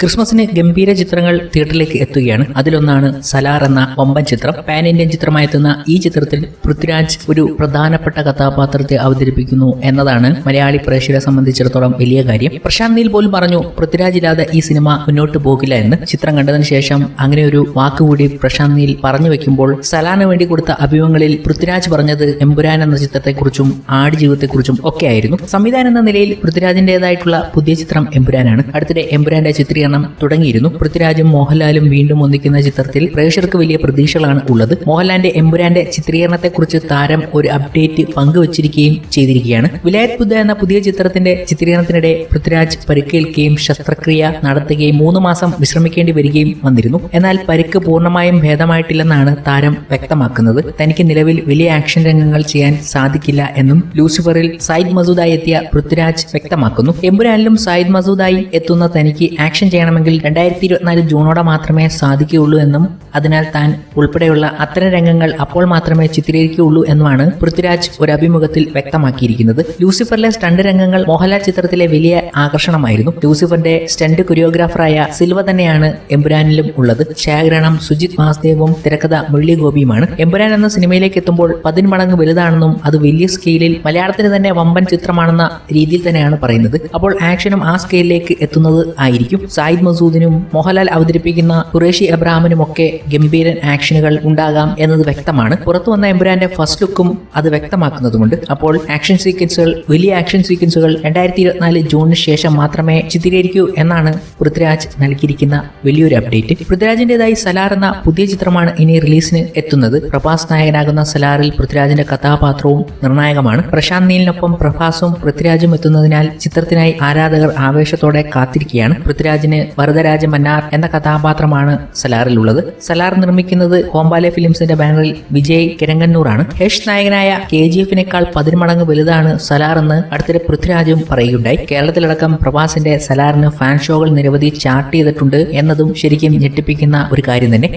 ക്രിസ്മസിന് ഗംഭീര ചിത്രങ്ങൾ തിയേറ്ററിലേക്ക് എത്തുകയാണ്. അതിലൊന്നാണ് സലാർ എന്ന വമ്പൻ ചിത്രം. പാൻ ഇന്ത്യൻ ചിത്രമായെത്തുന്ന ഈ ചിത്രത്തിൽ പൃഥ്വിരാജ് ഒരു പ്രധാനപ്പെട്ട കഥാപാത്രത്തെ അവതരിപ്പിക്കുന്നു എന്നതാണ് മലയാളി പ്രേക്ഷകരെ സംബന്ധിച്ചിടത്തോളം വലിയ കാര്യം. പ്രശാന്ത് നീൽ പോലും പറഞ്ഞു പൃഥ്വിരാജ് ഇല്ലാതെ ഈ സിനിമ മുന്നോട്ട് പോകില്ല എന്ന്. ചിത്രം കണ്ടതിന് ശേഷം അങ്ങനെ ഒരു വാക്കുകൂടി പ്രശാന്ത് നീൽ പറഞ്ഞു വെക്കുമ്പോൾ സലാറിന് വേണ്ടി കൊടുത്ത അഭിമുഖങ്ങളിൽ പൃഥ്വിരാജ് പറഞ്ഞത് എമ്പുരാൻ എന്ന ചിത്രത്തെക്കുറിച്ചും ആടുജീവിതത്തെക്കുറിച്ചും ഒക്കെ ആയിരുന്നു. സംവിധാനം എന്ന നിലയിൽ പൃഥ്വിരാജിന്റേതായിട്ടുള്ള പുതിയ ചിത്രം എമ്പുരാനാണ്. അടുത്തിടെ എമ്പുരാന്റെ ചിത്രീകരണം തുടങ്ങിയിരുന്നു. പൃഥ്വിരാജും മോഹൻലാലും വീണ്ടും ഒന്നിക്കുന്ന ചിത്രത്തിൽ പ്രേക്ഷകർക്ക് വലിയ പ്രതീക്ഷകളാണ് ഉള്ളത്. മോഹൻലാലിന്റെ എമ്പുരാന്റെ ചിത്രീകരണത്തെക്കുറിച്ച് താരം ഒരു അപ്ഡേറ്റ് പങ്കുവച്ചിരിക്കുകയും ചെയ്തിരിക്കുകയാണ്. വിലായത് ബുദ്ധ എന്ന പുതിയ ചിത്രത്തിന്റെ ചിത്രീകരണത്തിനിടെ പൃഥ്വിരാജ് പരിക്കേൽക്കുകയും ശസ്ത്രക്രിയ നടത്തുകയും മൂന്ന് മാസം വിശ്രമിക്കേണ്ടി വരികയും വന്നിരുന്നു. എന്നാൽ പരിക്ക് പൂർണമായും ഭേദമായിട്ടില്ലെന്നാണ് താരം വ്യക്തമാക്കുന്നത്. തനിക്ക് നിലവിൽ വലിയ ആക്ഷൻ രംഗങ്ങൾ ചെയ്യാൻ സാധിക്കില്ല എന്നും ലൂസിഫറിൽ സയ്യിദ് മസൂദായി എത്തിയ പൃഥ്വിരാജ് വ്യക്തമാക്കുന്നു. എമ്പുരാനിലും സയ്യിദ് മസൂദായി എത്തുന്ന തനിക്ക് ആക്ഷൻ ചെയ്യണമെങ്കിൽ രണ്ടായിരത്തി ഇരുപത്തിനാല് ജൂണോടെ മാത്രമേ സാധിക്കുകയുള്ളൂ എന്നും അതിനാൽ താൻ ഉൾപ്പെടെയുള്ള അത്തരം രംഗങ്ങൾ അപ്പോൾ മാത്രമേ ചിത്രീകരിക്കുകയുള്ളൂ എന്നുമാണ് പൃഥ്വിരാജ് ഒരു അഭിമുഖത്തിൽ വ്യക്തമാക്കിയിരിക്കുന്നത്. ലൂസിഫറിലെ സ്റ്റണ്ട് രംഗങ്ങൾ മോഹൻലാൽ ചിത്രത്തിലെ വലിയ ആകർഷണമായിരുന്നു. ലൂസിഫറിന്റെ സ്റ്റണ്ട് കൊറിയോഗ്രാഫറായ സിൽവ തന്നെയാണ് എമ്പുരാനിലും ഉള്ളത്. ഛായാഗ്രഹണം സുജിത് വാസുദേവും തിരക്കഥ മുരളി ഗോപിയുമാണ് എന്ന സിനിമയിലേക്ക് എത്തുമ്പോൾ പതിന് മടങ്ങ് വലുതാണെന്നും അത് വലിയ സ്കെയിലിൽ മലയാളത്തിന് തന്നെ വമ്പൻ ചിത്രമാണെന്ന രീതിയിൽ തന്നെയാണ് പറയുന്നത്. അപ്പോൾ ആക്ഷനും ആ സ്കെയിലിലേക്ക് എത്തുന്നത് ആയിരിക്കും. സായിദ് മസൂദിനും മോഹൻലാൽ അവതരിപ്പിക്കുന്ന ഖുറേഷി ഒക്കെ ഗംഭീരൻ ആക്ഷനുകൾ ഉണ്ടാകാം എന്നത് വ്യക്തമാണ്. പുറത്തു വന്ന എംബുരാന്റെ ഫസ്റ്റ് ലുക്കും അത് വ്യക്തമാക്കുന്നതുമുണ്ട്. അപ്പോൾ ആക്ഷൻ സീക്വൻസുകൾ വലിയ ആക്ഷൻ സീക്വൻസുകൾ രണ്ടായിരത്തി ഇരുപത്തിനാല് ജൂണിന് ശേഷം മാത്രമേ ചിത്രീകരിക്കൂ എന്നാണ് പൃഥ്വിരാജ് നൽകിയിരിക്കുന്ന വലിയൊരു അപ്ഡേറ്റ്. പൃഥ്വിരാജിന്റേതായി സലാർ എന്ന പുതിയ ചിത്രമാണ് ഇനി റിലീസിന് എത്തുന്നത്. പ്രഭാസ് നായകനാകുന്ന സലാറിൽ പൃഥ്വിരാജിന്റെ കഥാപാത്രവും നിർണായകമാണ്. പ്രശാന്ത് നീലിനൊപ്പം പ്രഭാസും പൃഥ്വിരാജും എത്തുന്നതിനാൽ ചിത്രത്തിനായി ആരാധകർ ആവേശത്തോടെ കാത്തിരിക്കുകയാണ്. പൃഥ്വിരാജിന് വരദരാജ മന്നാർ എന്ന കഥാപാത്രമാണ് സലാറിലുള്ളത്. സലാർ നിർമ്മിക്കുന്നത് ഹോംബാലെ ഫിലിംസിന്റെ ബാനറിൽ വിജയ് കിരങ്ങന്നൂറാണ്. യഷ് നായകനായ കെ ജി എഫിനേക്കാൾ പതിന്മടങ്ങ് വലുതാണ് സലാർ എന്ന് അടുത്തിടെ പൃഥ്വിരാജും പറയുകയുണ്ടായി. കേരളത്തിലടക്കം പ്രഭാസിന്റെ സലാറിന് ഫാൻ ഷോകൾ നിരവധി ചാർട്ട് ചെയ്തിട്ടുണ്ട് എന്നതും ശരിക്കും ഞെട്ടിപ്പിക്കുന്ന ഒരു കാര്യം തന്നെ.